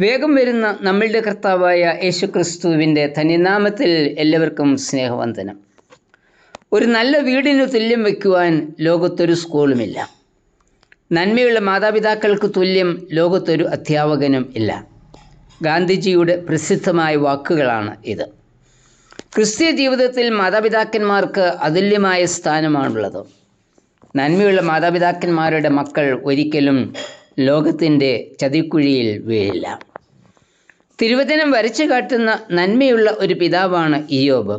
വേഗം വരുന്ന നമ്മളുടെ കർത്താവായ യേശുക്രിസ്തുവിന്റെ തനിനാമത്തിൽ എല്ലാവർക്കും സ്നേഹവന്ദനം. ഒരു നല്ല വീടിന് തുല്യം വയ്ക്കുവാൻ ലോകത്തൊരു സ്കൂളുമില്ല. നന്മയുള്ള മാതാപിതാക്കൾക്ക് തുല്യം ലോകത്തൊരു അധ്യാപകനും ഇല്ല. ഗാന്ധിജിയുടെ പ്രസിദ്ധമായ വാക്കുകളാണ് ഇത്. ക്രിസ്തീയ ജീവിതത്തിൽ മാതാപിതാക്കന്മാർക്ക് അതുല്യമായ സ്ഥാനമാണുള്ളത്. നന്മയുള്ള മാതാപിതാക്കന്മാരുടെ മക്കൾ ഒരിക്കലും ലോകത്തിന്റെ ചതിക്കുഴിയിൽ വീഴില്ല. തിരുവചനം വരച്ചു കാട്ടുന്ന നന്മയുള്ള ഒരു പിതാവാണ് ഇയോബ്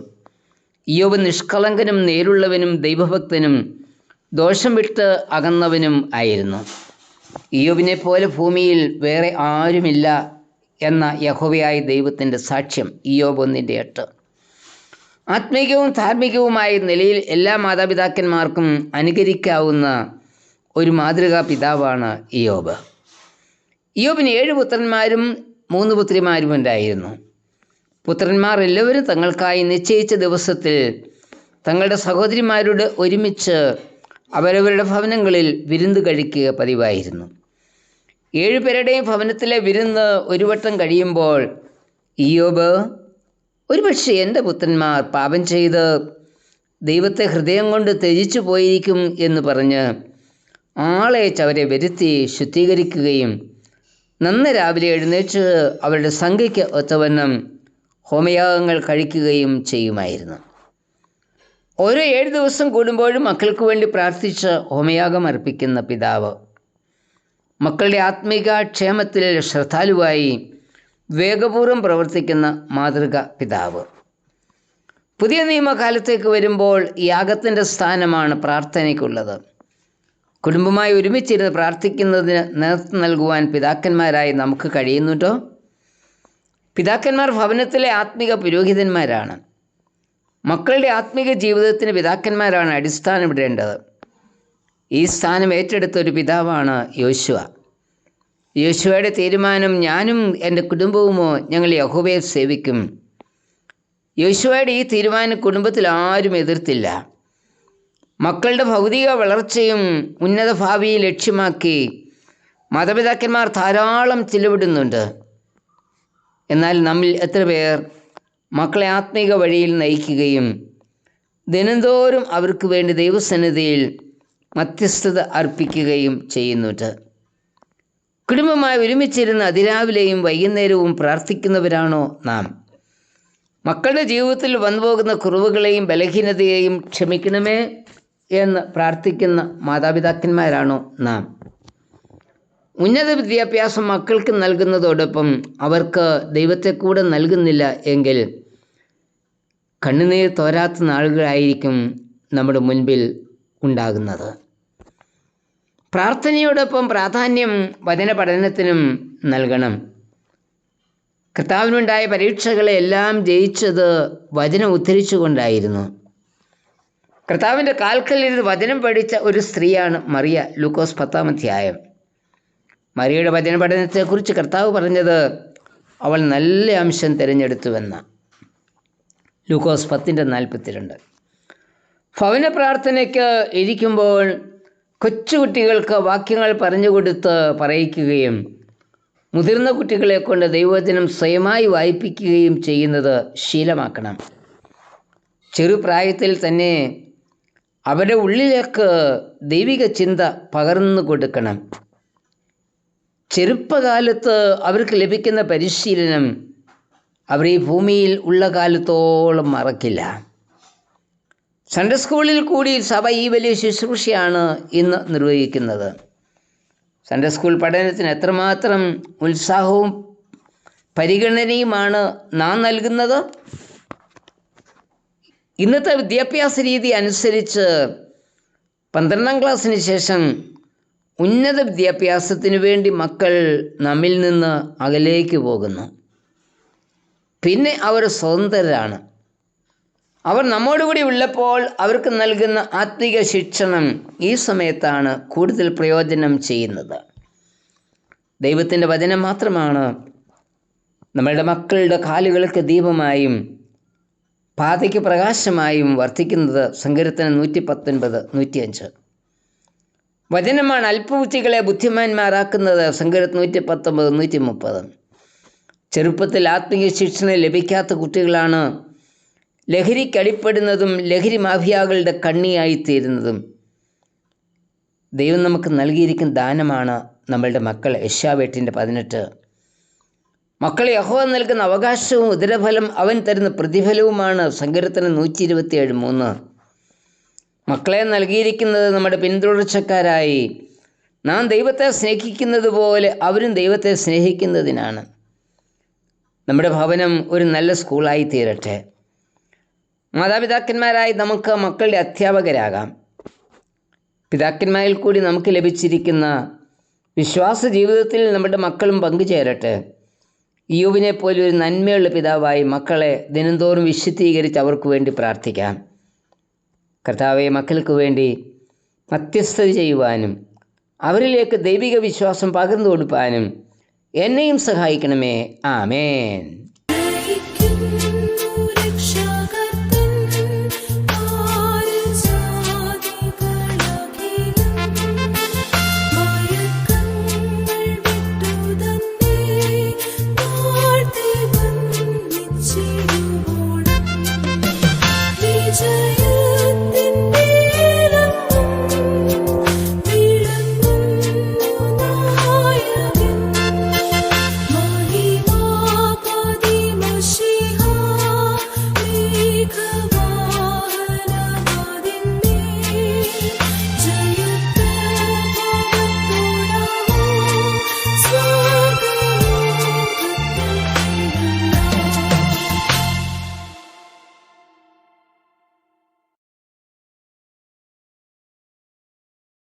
ഇയോബ് നിഷ്കളങ്കനും നേരുള്ളവനും ദൈവഭക്തനും ദോഷം വിട്ട് അകന്നവനും ആയിരുന്നു. ഇയോബിനെ പോലെ ഭൂമിയിൽ വേറെ ആരുമില്ല എന്ന യഹോവയായ ദൈവത്തിന്റെ സാക്ഷ്യം ഇയോബ് ഒന്നിന്റെ എട്ട്. ആത്മീകവും ധാർമ്മികവുമായ നിലയിൽ എല്ലാ മാതാപിതാക്കന്മാർക്കും അനുകരിക്കാവുന്ന ഒരു മാതൃകാ പിതാവാണ് ഇയോബ് ഇയോബിന് ഏഴ് പുത്രന്മാരും മൂന്ന് പുത്രിമാരുമുണ്ടായിരുന്നു പുത്രന്മാർ എല്ലാവരും തങ്ങൾക്കായി നിശ്ചയിച്ച ദിവസത്തിൽ തങ്ങളുടെ സഹോദരിമാരോട് ഒരുമിച്ച് അവരവരുടെ ഭവനങ്ങളിൽ വിരുന്ന് കഴിക്കുക പതിവായിരുന്നു. ഏഴുപേരുടെയും ഭവനത്തിലെ വിരുന്ന് ഒരു വട്ടം കഴിയുമ്പോൾ ഇയോബ് ഒരുപക്ഷെ എന്റെ പുത്രന്മാർ പാപം ചെയ്ത് ദൈവത്തെ ഹൃദയം കൊണ്ട് ത്യജിച്ചു പോയിരിക്കും എന്ന് പറഞ്ഞ് ആളയച്ച് അവരെ വരുത്തി ശുദ്ധീകരിക്കുകയും നന്ന് രാവിലെ എഴുന്നേറ്റ് അവരുടെ സംഖ്യയ്ക്ക് ഒത്തവണ്ണം ഹോമയാഗങ്ങൾ കഴിക്കുകയും ചെയ്യുമായിരുന്നു. ഓരോ ഏഴ് ദിവസം കൂടുമ്പോഴും മക്കൾക്ക് വേണ്ടി പ്രാർത്ഥിച്ച് ഹോമയാഗം അർപ്പിക്കുന്ന പിതാവ് മക്കളുടെ ആത്മീക ക്ഷേമത്തിൽ ശ്രദ്ധാലുവായി വേഗപൂർവം പ്രവർത്തിക്കുന്ന മാതൃക പിതാവ്. പുതിയ നിയമകാലത്തേക്ക് വരുമ്പോൾ യാഗത്തിന്റെ സ്ഥാനമാണ് പ്രാർത്ഥനയ്ക്കുള്ളത്. കുടുംബമായി ഒരുമിച്ചിരുന്ന് പ്രാർത്ഥിക്കുന്നതിന് നേതൃത്വം നൽകുവാൻ പിതാക്കന്മാരായി നമുക്ക് കഴിയുന്നുണ്ടോ പിതാക്കന്മാർ ഭവനത്തിലെ ആത്മിക പുരോഹിതന്മാരാണ്. മക്കളുടെ ആത്മിക ജീവിതത്തിന് പിതാക്കന്മാരാണ് അടിസ്ഥാനമിടേണ്ടത്. ഈ സ്ഥാനം ഏറ്റെടുത്ത ഒരു പിതാവാണ് യോശുവ. യോശുവയുടെ തീരുമാനം ഞാനും എന്റെ കുടുംബവുമോ ഞങ്ങൾ യഹോബയെ സേവിക്കും. യോശുവയുടെ ഈ തീരുമാനം കുടുംബത്തിൽ ആരും എതിർത്തില്ല. മക്കളുടെ ഭൗതിക വളർച്ചയും ഉന്നത ഭാവിയെ ലക്ഷ്യമാക്കി മാതാപിതാക്കന്മാർ ധാരാളം ചിലവിടുന്നുണ്ട്. എന്നാൽ നമ്മിൽ എത്ര പേർ മക്കളെ ആത്മീക വഴിയിൽ നയിക്കുകയും ദിനംതോറും അവർക്ക് വേണ്ടി ദൈവസന്നിധിയിൽ മധ്യസ്ഥത അർപ്പിക്കുകയും ചെയ്യുന്നുണ്ട്. കുടുംബമായി ഒരുമിച്ചിരുന്ന് അതിരാവിലെയും വൈകുന്നേരവും പ്രാർത്ഥിക്കുന്നവരാണോ നാം? മക്കളുടെ ജീവിതത്തിൽ വന്നുപോകുന്ന കുറവുകളെയും ബലഹീനതയെയും ക്ഷമിക്കണമേ? എന്ന് പ്രാർത്ഥിക്കുന്ന മാതാപിതാക്കന്മാരാണോ നാം. ഉന്നത വിദ്യാഭ്യാസം മക്കൾക്ക് നൽകുന്നതോടൊപ്പം അവർക്ക് ദൈവത്തെ കൂടെ നൽകുന്നില്ല എങ്കിൽ കണ്ണുനീർ തോരാത്ത നാളുകളായിരിക്കും നമ്മുടെ മുൻപിൽ ഉണ്ടാകുന്നത്. പ്രാർത്ഥനയോടൊപ്പം പ്രാധാന്യം വചന പഠനത്തിനും നൽകണം. കർത്താവിനുണ്ടായ പരീക്ഷകളെ എല്ലാം ജയിച്ചത് വചനം ഉദ്ധരിച്ചുകൊണ്ടായിരുന്നു. കർത്താവിന്റെ കാൽക്കലിരുന്ന് വചനം പഠിച്ച ഒരു സ്ത്രീയാണ് മറിയ ലൂക്കോസ് പത്താം അധ്യായം. മറിയയുടെ വചന പഠനത്തെക്കുറിച്ച് കർത്താവ് പറഞ്ഞത് അവൾ നല്ല അംശം തിരഞ്ഞെടുത്തുവെന്ന. ലൂക്കോസ് പത്തിന്റെ നാൽപ്പത്തിരണ്ട്. ഭവന പ്രാർത്ഥനയ്ക്ക് ഇരിക്കുമ്പോൾ കൊച്ചുകുട്ടികൾക്ക് വാക്യങ്ങൾ പറഞ്ഞു കൊടുത്ത് പറയിക്കുകയും മുതിർന്ന കുട്ടികളെ കൊണ്ട് ദൈവവചനം സ്വയമായി വായിപ്പിക്കുകയും ചെയ്യുന്നത് ശീലമാക്കണം. ചെറുപ്രായത്തിൽ തന്നെ അവരുടെ ഉള്ളിലേക്ക് ദൈവിക ചിന്ത പകർന്നു കൊടുക്കണം. ചെറുപ്പകാലത്ത് അവർക്ക് ലഭിക്കുന്ന പരിശീലനം അവർ ഈ ഭൂമിയിൽ ഉള്ള കാലത്തോളം മറക്കില്ല. സൺഡേ സ്കൂളിൽ കൂടി സഭ ഈ വലിയ ശുശ്രൂഷയാണ് ഇന്ന് നിർവഹിക്കുന്നത്. സൺഡേ സ്കൂൾ പഠനത്തിന് എത്രമാത്രം ഉത്സാഹവും പരിഗണനയുമാണ് നാം നൽകുന്നത്? ഇന്നത്തെ വിദ്യാഭ്യാസ രീതി അനുസരിച്ച് പന്ത്രണ്ടാം ക്ലാസ്സിന് ശേഷം ഉന്നത വിദ്യാഭ്യാസത്തിന് വേണ്ടി മക്കൾ നമ്മിൽ നിന്ന് അകലേക്ക് പോകുന്നു. പിന്നെ അവർ സ്വതന്ത്രരാണ്. അവർ നമ്മോടുകൂടി ഉള്ളപ്പോൾ അവർക്ക് നൽകുന്ന ആത്മീക ശിക്ഷണം ഈ സമയത്താണ് കൂടുതൽ പ്രയോജനം ചെയ്യുന്നത്. ദൈവത്തിന്റെ വചനം മാത്രമാണ് നമ്മളുടെ മക്കളുടെ കാലുകൾക്ക് ദീപമായും പാതയ്ക്ക് പ്രകാശമായും വർദ്ധിക്കുന്നത് സങ്കീർത്തനം നൂറ്റി പത്തൊൻപത് നൂറ്റിയഞ്ച്. വചനമാണ് അല്പബുദ്ധികളെ ബുദ്ധിമാന്മാരാക്കുന്നത് സങ്കീർത്തനം നൂറ്റി പത്തൊമ്പത് നൂറ്റി മുപ്പത് ചെറുപ്പത്തിൽ ആത്മീയ ശിക്ഷണം ലഭിക്കാത്ത കുട്ടികളാണ് ലഹരിക്കടിപ്പെടുന്നതും ലഹരി മാഫിയാകളുടെ കണ്ണിയായിത്തീരുന്നതും. ദൈവം നമുക്ക് നൽകിയിരിക്കുന്ന ദാനമാണ് നമ്മളുടെ മക്കൾ യശാവേട്ടിന്റെ പതിനെട്ട്. മക്കളെ യഹോവ നൽകുന്ന അവകാശവും ഉദരഫലം അവൻ തരുന്ന പ്രതിഫലവുമാണ് സങ്കീർത്തനം നൂറ്റി ഇരുപത്തിയേഴ് മൂന്ന്. മക്കളെ നൽകിയിരിക്കുന്നത് നമ്മുടെ പിന്തുടർച്ചക്കാരായി. നാം ദൈവത്തെ സ്നേഹിക്കുന്നത് പോലെ അവരും ദൈവത്തെ സ്നേഹിക്കുന്നതിനാണ്. നമ്മുടെ ഭവനം ഒരു നല്ല സ്കൂളായി തീരട്ടെ. മാതാപിതാക്കന്മാരായി നമുക്ക് മക്കളുടെ അധ്യാപകരാകാം. പിതാക്കന്മാരിൽ കൂടി നമുക്ക് ലഭിച്ചിരിക്കുന്ന വിശ്വാസ ജീവിതത്തിൽ നമ്മുടെ മക്കളും പങ്കുചേരട്ടെ. യുവിനെ പോലെ ഒരു നന്മയുള്ള പിതാവായി മക്കളെ ദിനംതോറും വിശുദ്ധീകരിച്ച് അവർക്ക് വേണ്ടി പ്രാർത്ഥിക്കാം. കർത്താവെ മക്കൾക്ക് വേണ്ടി മധ്യസ്ഥത ചെയ്യുവാനും അവരിലേക്ക് ദൈവിക വിശ്വാസം പകർന്നു കൊടുപ്പാനും എന്നെയും സഹായിക്കണമേ. ആമേൻ.